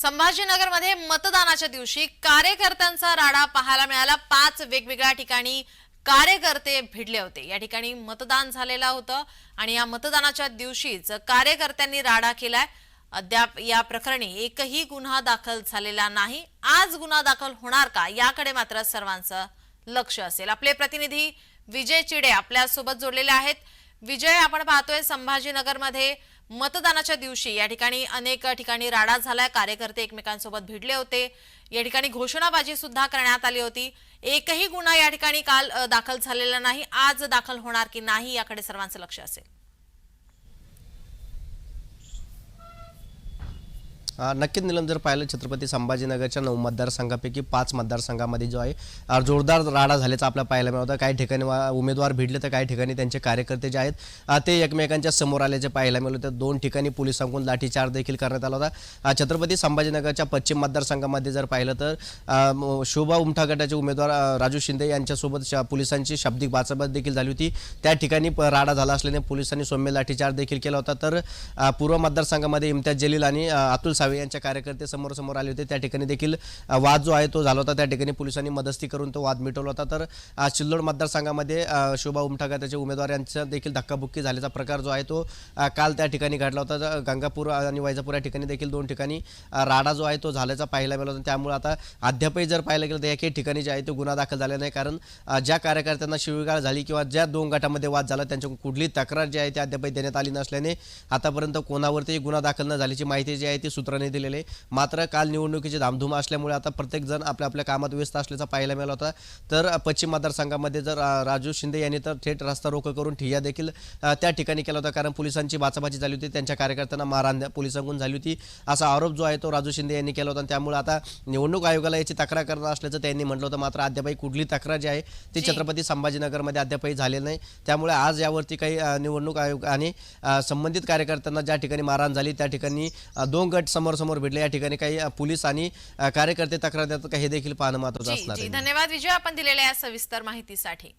संभाजीनगरमध्ये मतदानाच्या दिवशी कार्यकर्त्यांचा राडा पाहायला मिळाला. पाच वेगवेगळ्या ठिकाणी कार्यकर्ते भिडले होते. या ठिकाणी मतदान झालेलं होतं आणि या मतदानाच्या दिवशीच कार्यकर्त्यांनी राडा केलाय. अद्याप या प्रकरणी एकही गुन्हा दाखल झालेला नाही. आज गुन्हा दाखल होणार का याकडे मात्र सर्वांचं लक्ष असेल. आपले प्रतिनिधी विजय चिडे आपल्यासोबत जोडलेले आहेत. विजय आपण पाहतोय संभाजीनगरमध्ये मतदानाच्या दिवशी या ठिकाणी अनेक ठिकाणी राडा झालाय. कार्यकर्ते एकमेकांसोबत भिडले होते. या ठिकाणी घोषणाबाजी सुद्धा करण्यात आली होती. एकही गुन्हा या ठिकाणी काल दाखल झालेला नाही. आज दाखल होणार की नाही याकडे सर्वांचं लक्ष असेल. नक्कीच निलम जर पाहिलं छत्रपती संभाजीनगरच्या नऊ मतदारसंघापैकी पाच मतदारसंघामध्ये जो आहे जोरदार राडा झाल्याचा आपल्याला पाहायला मिळतं. काही ठिकाणी उमेदवार भिडले तर काही ठिकाणी त्यांचे कार्यकर्ते जे आहेत ते एकमेकांच्या समोर आल्याचे पाहायला मिळलं तर दोन ठिकाणी पोलिसांकडून लाठीचार्ज देखील करण्यात आला होता. छत्रपती संभाजीनगरच्या पश्चिम मतदारसंघामध्ये जर पाहिलं तर शोभा उमठा गटाचे उमेदवार राजू शिंदे यांच्यासोबत श- पोलिसांची शाब्दिक बाचाबाच देखील झाली होती. त्या ठिकाणी राडा झाला असल्याने पोलिसांनी सौम्य लाठीचार्ज देखील केला होता. तर पूर्व मतदारसंघामध्ये इम्तियाज जलील आणि अतुल सावे यांच्या कार्यकर्ते समोर समोर आले होते. त्या ठिकाणी देखील वाद जो आहे तो झाला होता. त्या ठिकाणी पोलिसांनी मदस्ती करून तो वाद मिटवला होता. तर अ, सिल्लोड मतदारसंघामध्ये शोभा उमठा त्याचे उमेदवार यांचा देखील धक्काबुक्की झाल्याचा प्रकार जो आहे तो काल त्या ठिकाणी घडला होता. गंगापूर आणि वैजापूर या ठिकाणी देखील दोन ठिकाणी राडा जो आहे तो झाल्याचा पाहायला मिळाला होता. त्यामुळे आता अद्यापही जर पाहायला गेलं तर एकही ठिकाणी जे आहे तो गुन्हा दाखल झाला नाही. कारण ज्या कार्यकर्त्यांना शिवीगाळ झाली किंवा ज्या दोन गटामध्ये वाद झाला त्यांच्याकडून कुठली तक्रार जी आहे ती अद्यापही देण्यात आली नसल्याने आतापर्यंत कोणावरती गुन्हा दाखल न झाल्याची माहिती जी आहे ती सूत्रांनी दिलेली आहे. मात्र काल निवडणुकीची धामधूम असल्यामुळे आता प्रत्येक जण आपल्या आपल्या कामात व्यस्त असल्याचा पाहायला मिळाला होता. तर पश्चिम मतदारसंघामध्ये जर राजू शिंदे यांनी तर थेट रस्ता रोको करून ठिय्या देखील त्या ठिकाणी केला होता. कारण पोलिसांची बाचाबाची झाली होती. त्यांच्या कार्यकर्त्यांना मारहाण पोलिसांकडून झाली होती. असा आरोप जो आहे तो राजू शिंदे यांनी केला होता. आणि त्यामुळे आता निवडणूक आयोगाला याची तक्रार करणार असल्याचं त्यांनी म्हटलं होतं. मात्र अद्यापही कुठली तक्रार जी आहे ती. छत्रपती संभाजीनगरमध्ये अद्यापही झालेली नाही. त्यामुळे आज यावरती काही निवडणूक आयोग आणि संबंधित कार्यकर्त्यांना ज्या ठिकाणी मारहाण झाली त्या ठिकाणी दोन गट समोर समोर भिडले या ठिकाणी काही पोलीस आणि कार्यकर्ते तक्रार देतात का हे देखील पाहणं महत्वाचं असणार धन्यवाद विजय. आपण दिलेल्या या सविस्तर माहितीसाठी.